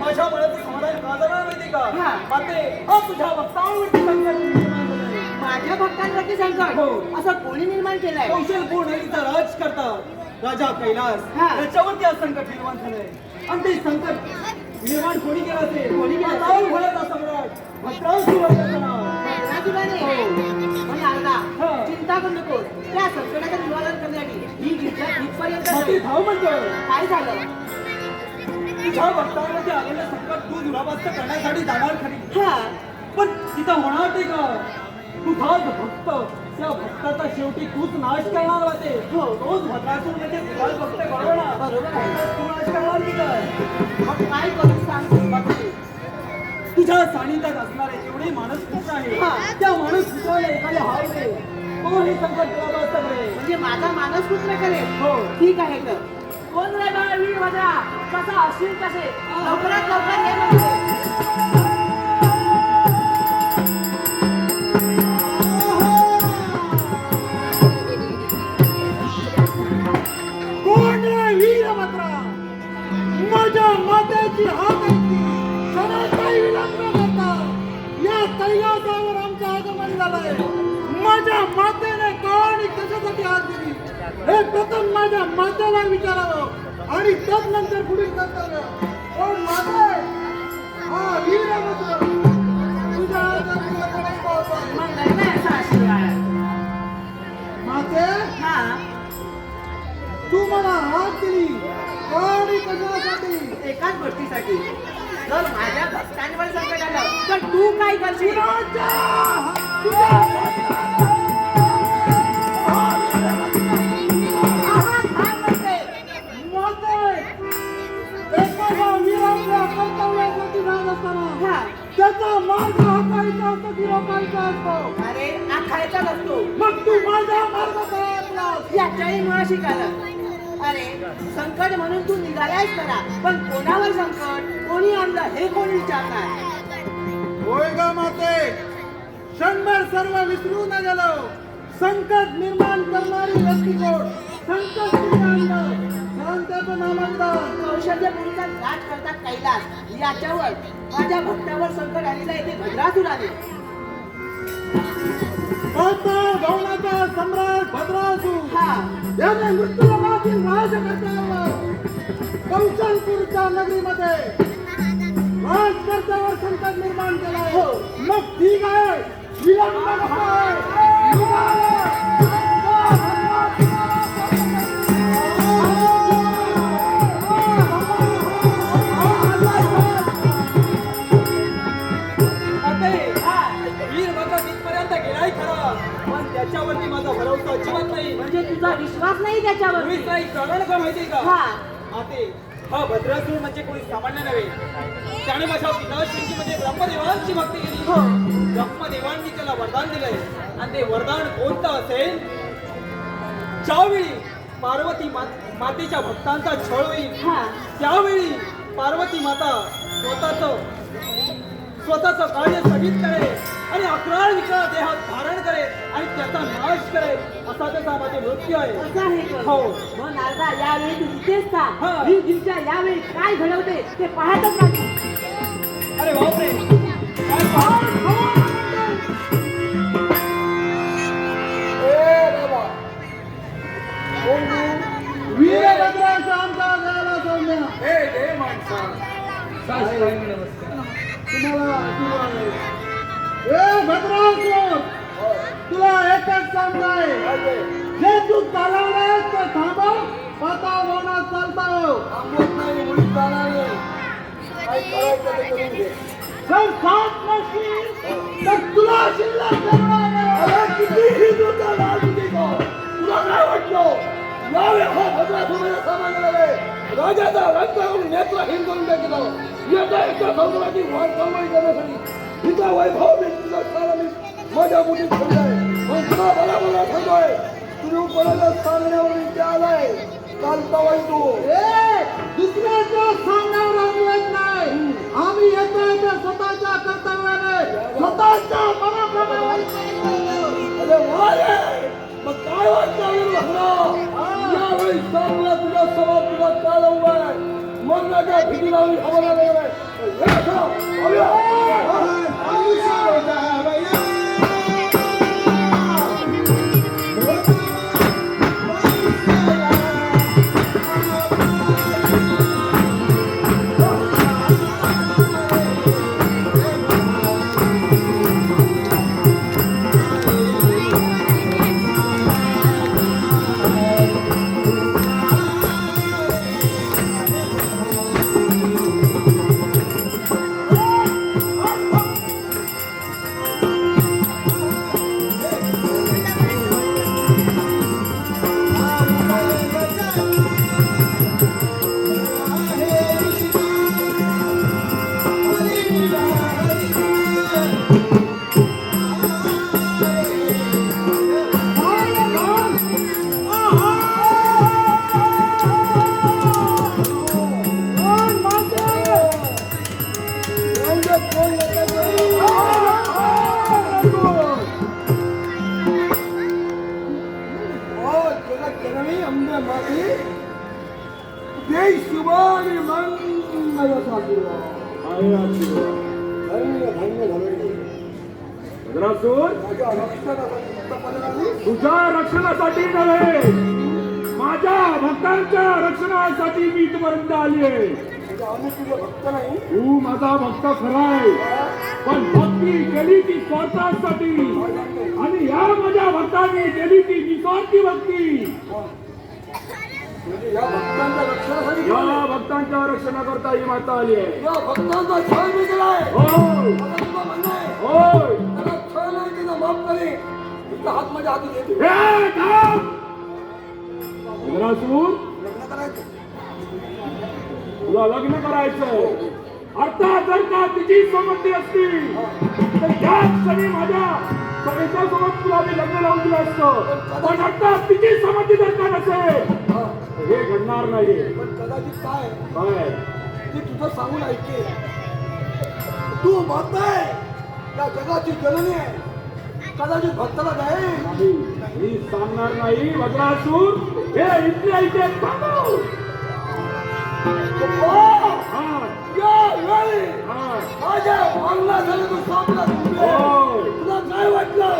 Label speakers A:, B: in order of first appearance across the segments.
A: माझ्या मळातली समाधान का
B: माझ्या भक्तांसाठी संकट
A: हो.
B: असं कोणी निर्माण केलंय?
A: कौशल गुण राज करतात. राजा कैलास. त्याच्यावरती आज संकट निर्माण झालंय. आणि ते संकट निर्माण कोणी केलं असेल?
B: कोणी केलं
A: भरता सम्राट भक्तांसुरुवात
B: चिंता करू नको त्या संकटाचं निवारण करण्यासाठी ही गीता इथपर्यंत
A: धाव म्हणजे?
B: काय झालं?
A: तुझ्या भक्तांमध्ये आलेलं संकट तू दुरापास्त करण्यासाठी जाणार खरी.
B: हा.
A: पण तिथं होणार ते का? तुझाच भक्त त्या भक्ताचा शेवटी तूच नाश करणार होते.
B: हो.
A: तोच भद्रासूर म्हणजे तुझाच भक्त बरोबर ना
B: बरोबर आहे.
A: तू नाश करणार की काय?
B: मग काय करू सांग.
A: तुझ्या सानिध्यात असणारे जेवढे माणूस पुत्र आहे
B: हा.
A: त्या माणूस पुत्राला एखाद्या दे. तो हे संकट रे
B: म्हणजे माझा मानस पुत्र करेल?
A: हो.
B: ठीक आहे तर.
C: कोण रे बा वीर भद्रा कसा असेल कसे
B: लवकरात लवकर
A: माझ्या मातेला विचारावं आणि तदनंतर पुढील कर्तव्य. कोण माते हा तुझ्या माते?
B: हा.
A: तू मला हात दिली. कोणी कशासाठी?
B: एकाच गोष्टीसाठी. जर माझ्या भक्तांवर संकट आलं तर तू काय करशील? हा.
A: त्याचा मार्ग हाताळायचा असतो की रोखायचा असतो
B: अरे हा नसतो
A: मग तू माझा मार्ग कळतलास
B: याच्याही मुळाशी कारण अरे संकट म्हणून तू निघालायच करा पण कोणावर संकट? कोणी आणलं हे कोणी विचारणार?
A: होय ग माते. क्षणभर सर्व विसरू न गेलो. संकट निर्माण करणारी व्यक्ती कोण? संकट
B: राज कैलास. याच्यावर माझ्या भक्तावर संकट आलेलं आहे ते
A: सम्राट भद्रासूर.
B: हा.
A: याने मृत्यूलोकातील राजकर्त्यावर कौशलपूरच्या नगरीमध्ये राजकर्त्यावर संकट निर्माण केलाय.
B: हो.
A: मग ठीक आहे विलंब
B: म्हणजे तुझा विश्वास नाही त्याच्यावर.
A: तुम्हीच नाही कळलं का माहिती का?
B: हा.
A: माते हा भद्रासूर म्हणजे कोणी सामान्य नव्हे. त्याने माझ्या पिता मध्ये ब्रह्मदेवांची भक्ती केली.
B: हो.
A: ब्रह्मदेवांनी त्याला वरदान दिलंय. आणि ते वरदान कोणतं असेल? ज्यावेळी पार्वती मा- मातेच्या भक्तांचा छळ होईल त्यावेळी पार्वती माता स्वतःच स्वतःच कार्य स्थगित करेल आणि अकराळ विकराळ देहात धारण करेल आणि त्याचा नाश करेल असा त्याचा माझे मृत्यू आहे
B: असं आहे का?
A: हो.
B: मग नारदा यावेळी तू इथेच
A: हा.
B: था ही गिरजा यावेळी काय घडवते ते पाहतच राहतो
A: अरे बापरे काय पाहत? ए बाबा कोण तू? वीरभद्राचा आमचा गाला सौम्य. हे हे माणसा आशीर्वाद भद्रासूर तुला एकच सांगताय जे तू चालवलंय ते थांबव. पाता वनात चालताव जर साथ नसली तर तुला शिल्लक करणार नाही. कितीही तुझा लाज देतो तुला काय वाटलं? यावे हा भद्रासुराचा सामान नव्हे राजाचा रंगावून नेत्र हिम करून टाकलं येता एकदा सौंदर्याची वाट वैभव मी माझ्या मुठीत ठेवलाय मग तुला मला मला सांगतोय तुम्ही कोणाला सांगण्यावर मी आलाय काल तवाई तू दुसऱ्याच्या सांगण्यावर आम्ही येत नाही आम्ही येतोय स्वतःच्या कर्तव्याने. स्वतःच्या मनाप्रमाणे अरे वा वाटतं यावेळी चांगला तुझा स्वभाव तुझा काल उभा आहे
D: मरणाच्या
E: तुझ्या रक्षणासाठी नव्हे. माझ्या भक्तांच्या रक्षणासाठी मी इथपर्यंत आली आहे.
D: भक्त नाही
E: तू माझा भक्त खराय. पण भक्ती केली ती स्वार्थासाठी. आणि या माझ्या भक्तांनी केली ती निस्वार्थी भक्ती.
D: या भक्तांच्या रक्षणासाठी
E: या भक्तांच्या रक्षणाकरता ही माता आली आहे.
D: या भक्तांचा छळ
E: होय.
D: आहे
E: होय.
D: त्याला छळ नाही माफ करे हात माझ्या हाती देते
E: हे थांब! भद्रासूर
D: लग्न करायचं
E: तुला लग्न करायचं. अर्थात जर का तिची संमती असती तर त्याच क्षणी माझ्या सगळ्याच्या सोबत तुला मी लग्न लावून दिलं असतं. पण अर्थात तिची संमती जर का नसेल
D: हा.
E: घडणार नाही.
D: पण कदाचित काय?
E: काय?
D: ते तुझं सांगून ऐके. तू भक्त आहे. या जगाची जननी आहे. कदाचित भक्ताला
E: नाही मी सांगणार नाही भद्रासूर हे इथल्या इथे थांबव.
D: या वेळी
E: हा
D: माझ्या मागला झालं तू सापला. तुला काय वाटलं.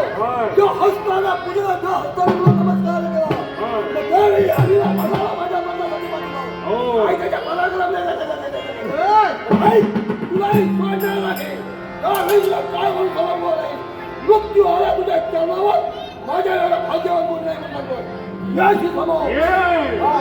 D: तो हसताना पुढे त्या हसताना तुला नमस्कार केला त्यावेळी हरीला मला माझ्या मनासाठी वाटलं. आई त्याच्या मनाला आई तुलाही सोडणार नाही त्यावेळी तुला काय म्हणून समजलं नाही मृत्यू आला तुझ्या चरणावर माझ्या एवढा भाग्यवान कोण नाही म्हणणार याची समोर
E: ये
D: हा.